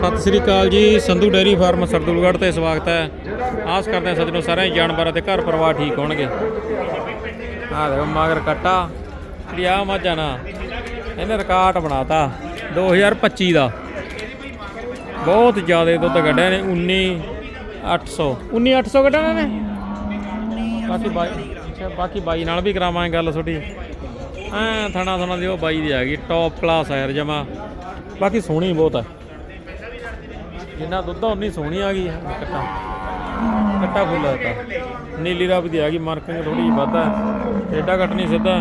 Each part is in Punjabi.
ਸਤਿ ਸ੍ਰੀ ਅਕਾਲ ਜੀ। ਸੰਧੂ ਡੇਅਰੀ ਫਾਰਮ ਸਰਦੂਲਗੜ੍ਹ ਤੇ ਸਵਾਗਤ ਹੈ। ਆਸ ਕਰਦੇ ਹਾਂ ਸੱਜਣੋ ਸਾਰੇ ਜਾਨਵਰਾਂ ਤੇ ਘਰ ਪਰਿਵਾਰ ਠੀਕ ਹੋਣਗੇ। ਆਹ ਦੇਖੋ ਮਗਰ ਕੱਟਾ, ਜਿਹੜੀ ਆ ਮੱਝਾਂ ਨਾ, ਇਹਨੇ ਰਿਕਾਰਡ ਬਣਾਤਾ 2025 ਦਾ। ਬਹੁਤ ਜ਼ਿਆਦਾ ਦੁੱਧ ਕੱਢਿਆ ਨੇ 19 800 19 800 ਕੱਢਿਆ ਨੇ ਬਾਕੀ ਬਾਈ, ਅੱਛਾ, ਬਾਕੀ ਬਾਈ ਨਾਲ ਵੀ ਕਰਾਵਾਂਗੇ ਗੱਲ ਤੁਹਾਡੀ। ਐ ਥਣਾ ਥਣਾ ਦੀ ਉਹ ਬਾਈ ਦੀ ਆ ਗਈ ਟੌਪ ਕਲਾਸ ਆ ਯਾਰ ਜਮਾ। ਬਾਕੀ ਸੋਹਣੀ ਬਹੁਤ ਹੈ ਜਿੰਨਾ ਦੁੱਧ ਆ, ਉਨੀ ਸੋਹਣੀ ਆ ਗਈ ਹੈ, ਕੱਟਾ। ਕੱਟਾ ਫੁੱਲ ਦਿੱਤਾ। ਨੀਲੀ ਰੱਬ ਦੀ ਆ ਗਈ ਮਾਰਕਿੰਗ ਥੋੜੀ ਜਿਹੀ ਵੱਧ ਹੈ ਏਡਾ ਕੱਟ ਨਹੀਂ ਸਿੱਧਾ।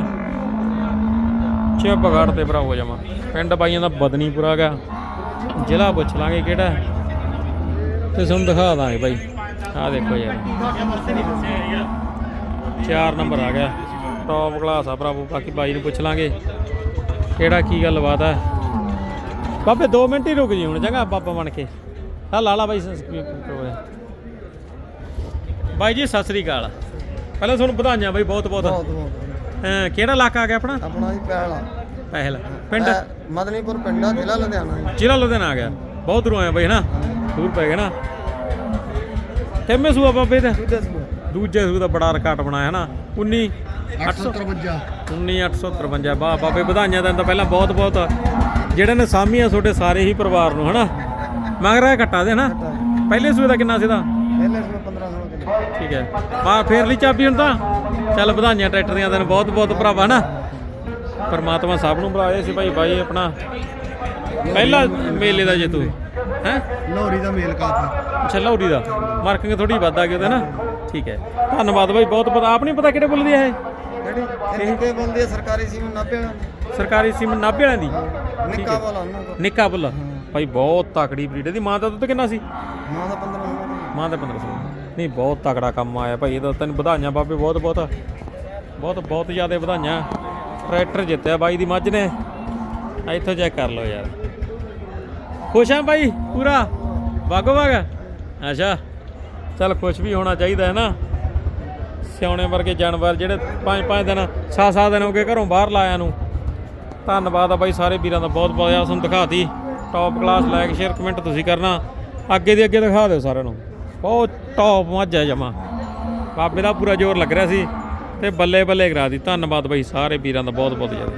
ਚਿਪ ਘਾੜ ਤੇ ਭਰਾ ਹੋ ਜਾਵਾਂ ਪਿੰਡ ਬਾਈਆਂ ਦਾ ਬਦਨੀਪੁਰਾ ਹੈਗਾ। ਜ਼ਿਲ੍ਹਾ ਪੁੱਛ ਲਾਂਗੇ ਕਿਹੜਾ ਹੈ। ਤੇ ਤੁਹਾਨੂੰ ਦਿਖਾ ਦਾਂਗੇ ਬਾਈ। ਆਹ ਦੇਖੋ ਯਾਰ। ਚਾਰ ਨੰਬਰ ਆ ਗਿਆ। ਟੌਪ ਕਲਾਸ ਆ ਭਰਾਵੋ, ਬਾਕੀ ਬਾਈ ਨੂੰ ਪੁੱਛ ਲਾਂਗੇ। ਕਿਹੜਾ ਕੀ ਗੱਲਬਾਤ ਹੈ। ਬਾਬੇ 2 ਮਿੰਟ ਹੀ ਰੁਕ ਜੀ ਹੁਣ, ਚੰਗਾ, ਬਾਬਾ ਬਣ ਕੇ। ਆ ਲਾ ਲਾ ਬਾਈ ਬਾਈ ਜੀ ਸਤਿ ਸ੍ਰੀ ਅਕਾਲ। ਪਹਿਲਾਂ ਤੁਹਾਨੂੰ ਵਧਾਈਆਂ ਬਾਈ ਬਹੁਤ ਬਹੁਤ। ਬਹੁਤ ਬਹੁਤ। ਅਹ ਕਿਹੜਾ ਇਲਾਕਾ ਆ ਗਿਆ ਆਪਣਾ? ਆਪਣਾ ਜੀ ਪਹਿਲਾ। ਪਹਿਲ। ਪਿੰਡ? ਮਦਨੀਪੁਰ ਪਿੰਡਾ ਜ਼ਿਲ੍ਹਾ ਲੁਧਿਆਣਾ ਜੀ। ਜ਼ਿਲ੍ਹਾ ਲੁਧਿਆਣਾ ਆ ਗਿਆ। ਬਹੁਤ ਦੂਰੋਂ ਆਏ ਬਾਈ ਹਨਾ ਦੂਰ ਪੈ ਗਿਆ ਨਾ। ਕਿੰਮੇ ਸੂਆ ਬਾਬੇ ਦਾ? ਦੂਜਾ ਸੂ ਦਾ ਬੜਾ ਰਿਕਾਰਡ ਬਣਾਇਆ ਹਨਾ 19 800 853 19853 ਵਾਹ ਬਾਬੇ ਵਧਾਈਆਂ ਦਿਨ ਤਾਂ ਪਹਿਲਾਂ ਬਹੁਤ ਬਹੁਤ। ਜਿਹੜੇ ਨੇ ਸਾਮੀਆਂ ਤੁਹਾਡੇ ਸਾਰੇ ਹੀ ਪਰਿਵਾਰ ਨੂੰ ਹਨਾ ਮਗਰ ਕੱਟਾ ਦੇ ਪਹਿਲੇ ਸੂਏ ਦਾ ਕਿੰਨਾ ਸੀ ਦਾ ਪਹਿਲੇ ਸੂਆ 15 ਸੌ ਕਿਲੋ ਠੀਕ ਹੈ। ਬਾ ਫੇਰ ਲਈ ਚਾਬੀ ਹੁਣ ਤਾਂ। ਚੱਲ ਵਧਾਈਆਂ ਟਰੈਕਟਰ ਦੀਆਂ ਦਿਨ ਬਹੁਤ ਬਹੁਤ ਭਰਾਵਾ ਹਨਾ? ਪਰਮਾਤਮਾ ਸਭ ਨੂੰ ਬੁਲਾਏ ਸੀ ਭਾਈ ਬਾਈ ਆਪਣਾ। ਪਹਿਲਾ ਮੇਲੇ ਦਾ ਜੇਤੂ ਹੈ? ਲੋਹਰੀ ਦਾ ਮੇਲ ਕਾਫੀ ਅੱਛਾ ਲੌਰੀ ਦਾ। ਮਾਰਕਿੰਗ ਥੋੜੀ ਵੱਧ ਆ ਗਈ ਉਹਦੇ ਨਾ। ਠੀਕ ਹੈ। ਧੰਨਵਾਦ ਬਾਈ ਬਹੁਤ ਪਤਾ। ਆਪ ਨਹੀਂ ਪਤਾ ਕਿਹੜੇ ਬੁੱਲ ਦੀ ਹੈ ਇਹ? ਬੰਦੇ ਸਰਕਾਰੀ ਸੀਮ 90 ਸਰਕਾਰੀ ਸਿਮ 90 ਵਾਲਿਆਂ ਦੀ? ਨਿੱਕਾ ਕੋਲ ਨਿੱਕਾ ਬੁੱਲ। ਭਾਈ ਬਹੁਤ ਤਕੜੀ ਬਰੀਡ ਇਹਦੀ ਮਾਂ ਦਾ ਦੁੱਧ ਕਿੰਨਾ ਸੀ? ਮਾਂ ਦਾ 15 ਸੌ ਮਾਂ ਦਾ 1500 ਨਹੀਂ ਬਹੁਤ ਤਕੜਾ ਕੰਮ ਆਇਆ ਭਾਈ। ਇਹਦਾ ਤੈਨੂੰ ਵਧਾਈਆਂ ਬਾਬੇ ਬਹੁਤ ਬਹੁਤ। ਬਹੁਤ ਬਹੁਤ ਜ਼ਿਆਦਾ ਵਧਾਈਆਂ। ਟਰੈਕਟਰ ਜਿੱਤਿਆ ਬਾਈ ਦੀ ਮੱਝ ਨੇ। ਇੱਥੋਂ ਚੈੱਕ ਕਰ ਲਓ ਯਾਰ। ਖੁਸ਼ ਆ ਬਾਈ ਪੂਰਾ? ਬਾਗੋ ਬਾਗ ਅੱਛਾ। ਚੱਲ ਖੁਸ਼ ਵੀ ਹੋਣਾ ਚਾਹੀਦਾ ਹੈ ਨਾ। ਸਿਆਉਣੇ ਵਰਗੇ ਜਾਨਵਰ ਜਿਹੜੇ ਪੰਜ ਪੰਜ ਦਿਨ ਸੱਤ ਸੱਤ ਦਿਨ ਹੋ ਗਏ ਘਰੋਂ ਬਾਹਰ ਲਾਇਆ ਨੂੰ। ਧੰਨਵਾਦ ਆ ਬਾਈ ਸਾਰੇ ਵੀਰਾਂ ਦਾ। ਬਹੁਤ ਬਹੁਤ ਆ ਤੁਹਾਨੂੰ ਦਿਖਾਤੀ। Top class like share comment ਤੁਸੀਂ ਕਰਨਾ। ਅੱਗੇ ਦੀ ਅੱਗੇ ਦਿਖਾ ਦਿਓ ਸਾਰਿਆਂ ਨੂੰ। ਬਹੁਤ ਟੌਪ ਮੱਝ ਹੈ ਜਮਾ। ਬਾਬੇ ਦਾ ਪੂਰਾ ਜ਼ੋਰ ਲੱਗ ਰਿਹਾ ਸੀ ਤੇ ਬੱਲੇ ਬੱਲੇ ਕਰਾ ਦੀ ਧੰਨਵਾਦ ਬਾਈ, ਸਾਰੇ ਵੀਰਾਂ ਦਾ ਬਹੁਤ ਬਹੁਤ ਜ਼ਿਆਦਾ।